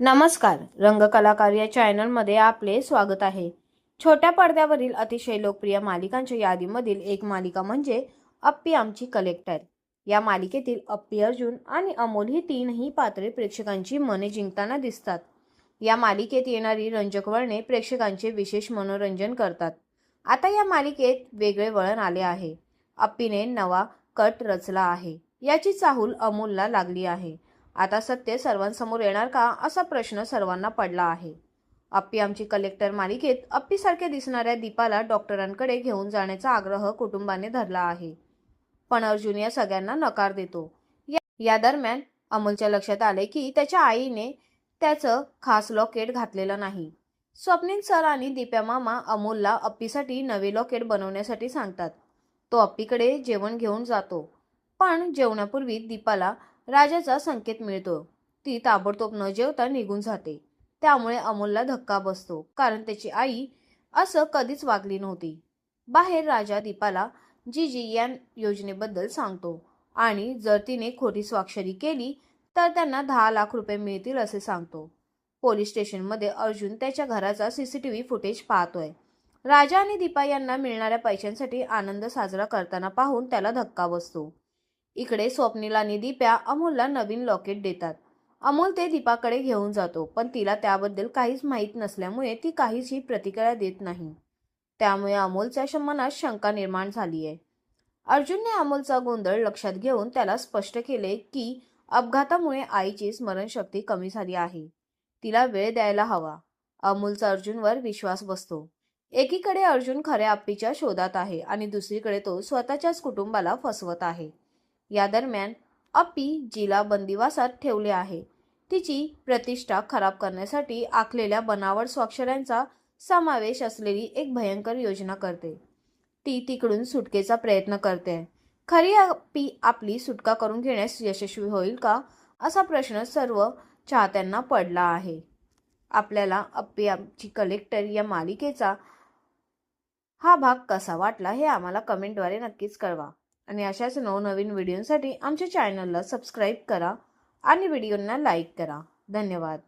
नमस्कार रंगकलाकार या चॅनलमध्ये आपले स्वागत आहे. छोट्या पडद्यावरील अतिशय लोकप्रिय मालिकांच्या यादीमधील एक मालिका म्हणजे अप्पी आमची कलेक्टर या मालिकेतील अप्पी अर्जुन आणि अमोल ही तीनही पात्रे प्रेक्षकांची मने जिंकताना दिसतात. या मालिकेत येणारी रंजक वळणे प्रेक्षकांचे विशेष मनोरंजन करतात. आता या मालिकेत वेगळे वळण आले आहे. अप्पीने नवा कट रचला आहे. याची चाहूल अमोलला लागली आहे. आता सत्य सर्वांसमोर येणार का असा प्रश्न सर्वांना पडला आहे. अप्पी आमची कलेक्टर मालिकेत अप्पीसारख्या दिसणाऱ्या दीपाला डॉक्टरांकडे घेऊन जाण्याचा आग्रह कुटुंबाने धरला आहे. पण अर्जुन या सगळ्यांना नकार देतो. या- दरम्यान अमोलच्या लक्षात आले की त्याच्या आईने त्याचं खास लॉकेट घातलेलं नाही. स्वप्नील सर आणि दीप्या मामा अमोलला अप्पीसाठी नवे लॉकेट बनवण्यासाठी सांगतात. तो अप्पीकडे जेवण घेऊन जातो. पण जेवणापूर्वी दीपाला राजाचा संकेत मिळतो. ती ताबडतोब न जेवता निघून जाते. त्यामुळे अमोलला धक्का बसतो कारण त्याची आई असं कधीच वागली नव्हती. बाहेर राजा दीपाला जीजी या योजनेबद्दल सांगतो आणि जर तिने खोटी स्वाक्षरी केली तर त्यांना दहा लाख रुपये मिळतील असे सांगतो. पोलीस स्टेशनमध्ये अर्जुन त्याच्या घराचा सीसीटीव्ही फुटेज पाहतोय. राजा आणि दीपा यांना मिळणाऱ्या पैशांसाठी आनंद साजरा करताना पाहून त्याला धक्का बसतो. इकडे स्वप्नील आणि दीप्या अमोलला नवीन लॉकेट देतात. अमोल ते दीपाकडे घेऊन जातो पण तिला त्याबद्दल काहीच माहीत नसल्यामुळे ती काहीच प्रतिक्रिया देत नाही. त्यामुळे अमोलच्या मनात शंका निर्माण झाली आहे अर्जुनने अमोलचा गोंधळ लक्षात घेऊन त्याला स्पष्ट केले की अपघातामुळे आईची स्मरणशक्ती कमी झाली आहे. तिला वेळ द्यायला हवा. अमोलचा अर्जुनवर विश्वास बसतो. एकीकडे अर्जुन खऱ्या आप्पीच्या शोधात आहे आणि दुसरीकडे तो स्वतःच्याच कुटुंबाला फसवत आहे. या दरम्यान अप्पी जिला बंदिवासात ठेवले आहे. तिची प्रतिष्ठा खराब करण्यासाठी आखलेल्या बनावट स्वाक्षऱ्यांचा समावेश असलेली एक भयंकर योजना करते. ती तिकडून सुटकेचा प्रयत्न करते. खरी अप्पी आपली सुटका करून घेण्यास यशस्वी होईल का असा प्रश्न सर्व चाहत्यांना पडला आहे. आपल्याला अप्पी आमची कलेक्टर या मालिकेचा हा भाग कसा वाटला हे आम्हाला कमेंटद्वारे नक्कीच कळवा. आणि अशाच नवनवीन व्हिडिओसाठी आमच्या चॅनलला सबस्क्राईब करा आणि व्हिडिओंना लाईक करा. धन्यवाद.